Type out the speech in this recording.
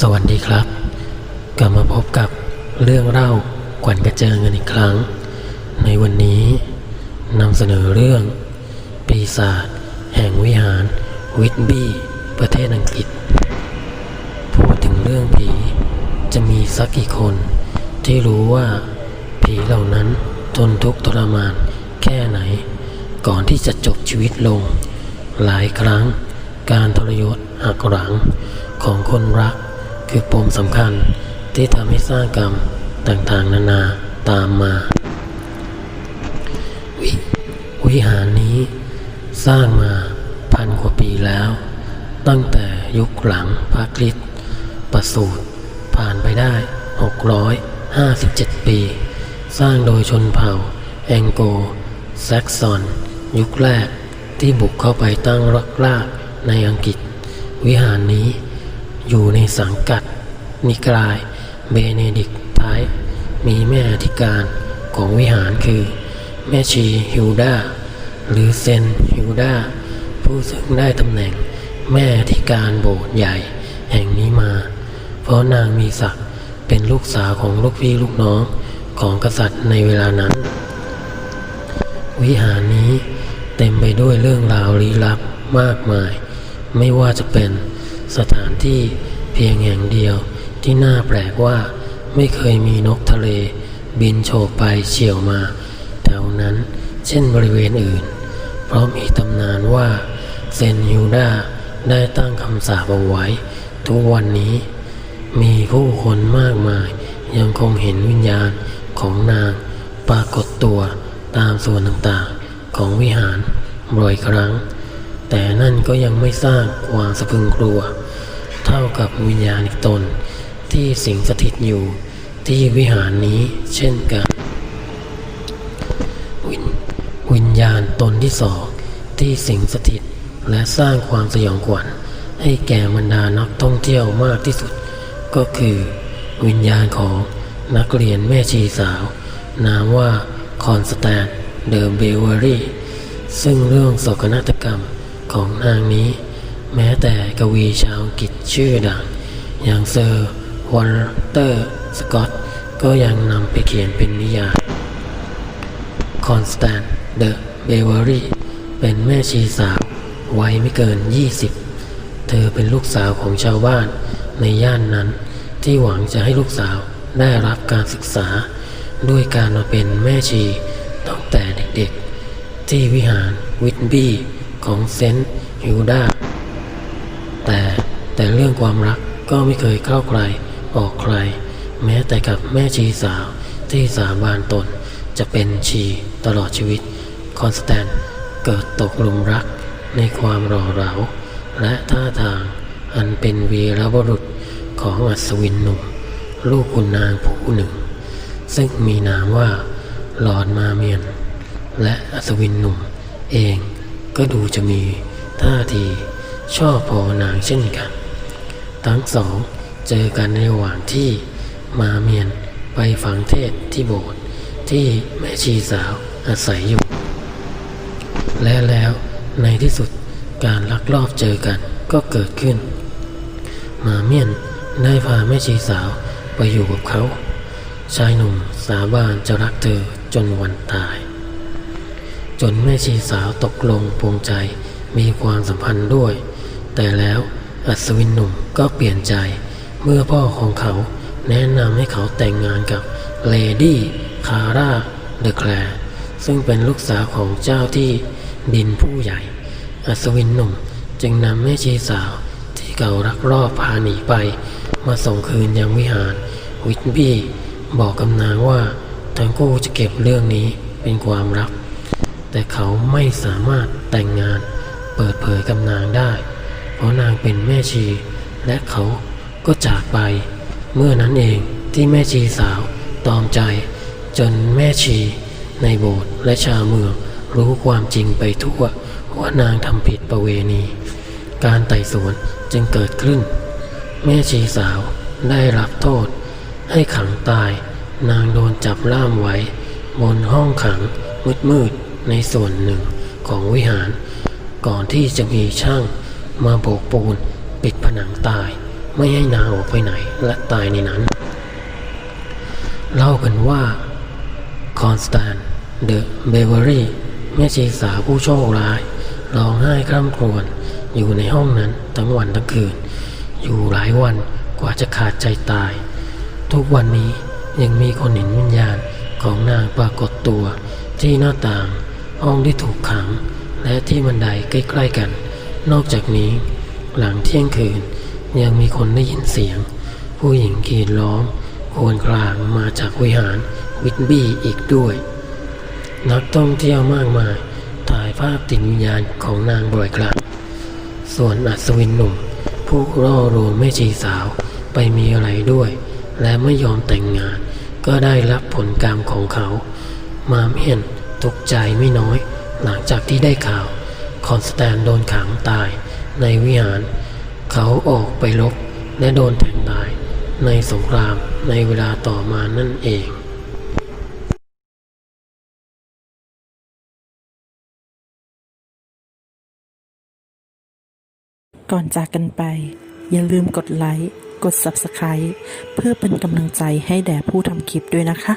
สวัสดีครับ กลับมาพบกับเรื่องเล่าขวัญกระเจิงกันอีกครั้ง ในวันนี้นำเสนอเรื่อง ปีศาจแห่งวิหารวิทบี้ประเทศอังกฤษ พูดถึงเรื่องผี จะมีสักกี่คนที่รู้ว่าผีเหล่านั้นทนทุกข์ทรมานแค่ไหน ก่อนที่จะจบชีวิตลง หลายครั้งการทรยศหักหลังของคนรัก คือปมสำคัญที่ทำให้สร้างกรรมต่างๆ นานาตามมาวิวิหารนี้สร้างมาพันกว่าปีแล้ว ตั้งแต่ยุคหลังพระคริสต์ประสูติผ่านไปได้ 657 ปี สร้างโดยชนเผ่า แองโกแซกซอน ยุคแรกที่บุกเข้าไปตั้งรักรากในอังกฤษ วิหารนี้ อยู่ในสังกัด นิกายเบเนดิกท้าย มีแม่อธิการของวิหารคือ แม่ชีฮิวดาหรือเซนฮิวดาผู้ซึ่งได้ตำแหน่งแม่อธิการโบสถ์ใหญ่แห่งนี้มา เพราะนางมีศักดิ์เป็นลูกสาวของลูกพี่ลูกน้องของกษัตริย์ในเวลานั้น วิหารนี้เต็มไปด้วยเรื่องราวลี้ลับมากมาย ไม่ว่าจะเป็น สถานที่เพียงแห่งเดียวที่น่าแปลกว่าไม่เคยมีนกทะเล บินโฉบไปเฉี่ยวมา แถวนั้นเช่นบริเวณอื่น เพราะมีตำนานว่าเซนฮิวดาได้ตั้งคำสาปเอาไว้ ทุกวันนี้ มีผู้คนมากมายยังคงเห็นวิญญาณของนางปรากฏตัวตามส่วนต่างๆของวิหารบ่อยครั้ง แต่นั่นก็ยังไม่สร้างความสะพึงกลัว เท่ากับวิญญาณอีกตน ที่สิงสถิตอยู่ที่วิหารนี้เช่นกันวิญวิญญาณตนที่สองที่สิงสถิตและสร้างความสยองขวัญให้แก่บรรดานักท่องเที่ยวมากที่สุด ก็คือ วิญญาณของนักเรียนแม่ชีสาว นามว่าคอนสแตนเดอเบเวอรี่ซึ่งเรื่องโศกนาฏกรรม ของนางนี้ แม้แต่กวีชาวกฤษชื่อดัง อย่างเซอร์วอลเตอร์ สกอต ก็ยังนำไปเขียนเป็นนิยายคอนสแตนเดอะเบเวอรี่เป็นแม่ชีสาววัยไม่เกิน 20 เธอเป็นลูกสาวของชาวบ้านในย่านนั้น ที่หวังจะให้ลูกสาวได้รับการศึกษา ด้วยการมาเป็นแม่ชีตั้งแต่เด็กๆ ที่วิหารวิทบี้ ของเซนต์ฮิวดาแต่แต่เรื่องความรักก็ไม่เคยเข้าใครออกใคร แม้แต่กับแม่ชีสาวที่สาบานตนจะเป็นชีตลอดชีวิต คอนสแตนเกิดตกหลุมรักในความหล่อเหลาและท่าทางอันเป็นวีรบุรุษของอัศวินหนุ่ม ลูกคุณนางผู้หนึ่ง ซึ่งมีนามว่าหลอดมาเมียน และอัศวินหนุ่มเอง ก็ดูจะมีท่าทีชอบพอนางเช่นกัน ทั้งสองเจอกันในระหว่างที่มาเมียนไปฝังเทศที่โบสถ์ที่แม่ชีสาวอาศัยอยู่ และแล้วในที่สุดการลักลอบเจอกันก็เกิดขึ้น มาเมียนได้พาแม่ชีสาวไปอยู่กับเขา ชายหนุ่มสาบานจะรักเธอจนวันตาย จนแม่ชีสาวตกลงปวงใจมีความสัมพันธ์ด้วย แต่แล้วอัศวินหนุ่มก็เปลี่ยนใจ เมื่อพ่อของเขาแนะนำให้เขาแต่งงานกับเลดี้คาร่าเดอะแคลร์ซึ่งเป็นลูกสาวของเจ้าที่ดินผู้ใหญ่ อัศวินหนุ่มจึงนำแม่ชีสาวที่เขารักรอบพาหนีไป มาส่งคืนยังวิหาร วิทบี้บอกกำนางว่าทั้งคู่จะเก็บเรื่องนี้เป็นความลับ แต่เขาไม่สามารถแต่งงานเปิดเผยกับนางได้ เพราะนางเป็นแม่ชี และเขาก็จากไป เมื่อนั้นเองที่แม่ชีสาวตอมใจ จนแม่ชี ในโบสถ์และชาวเมืองรู้ความจริงไปทั่วว่านางทำผิดประเวณี การไต่สวนจึงเกิดขึ้น แม่ชีสาวได้รับโทษ ให้ขังตาย นางโดนจับล่ามไว้ บนห้องขังมืดๆ ในส่วนหนึ่งของวิหาร ก่อนที่จะมีช่างมาโบกปูนปิดผนังตาย ไม่ให้นางออกไปไหนและตายในนั้น เล่ากันว่าคอนสแตนเดอะเบเวอรี่แม่ชีสาวผู้โชคร้ายร้องไห้คร่ำครวญอยู่ในห้องนั้นทั้งวันทั้งคืน อยู่หลายวันกว่าจะขาดใจตาย ทุกวันนี้ยังมีคนเห็นวิญญาณของนางปรากฏตัวที่หน้าต่าง ห้องที่ถูกขัง และที่บันไดใกล้ๆกัน นอกจากนี้ หลังเที่ยงคืนยังมีคนได้ยินเสียง ผู้หญิงกรีดร้องควรครางมาจากวิหารวิทบี้อีกด้วย นักท่องเที่ยวมากมาย ถ่ายภาพติดวิญญาณของนางบ่อยครั้งส่วนอัศวินหนุ่ม ผู้ล่อลวงแม่ชีสาวไปมีอะไรด้วย และไม่ยอมแต่งงาน ก็ได้รับผลกรรมของเขา มาเมียน ตกใจไม่น้อย หลังจากที่ได้ข่าวคอนสแตนโดนขังตายในวิหาร เขาออกไปรบและโดนแทงตายในสงครามในเวลาต่อมานั่นเองก่อนจากกันไป อย่าลืมกดไลค์ กด Subscribe เพื่อเป็นกำลังใจให้แด่ผู้ทำคลิปด้วยนะคะ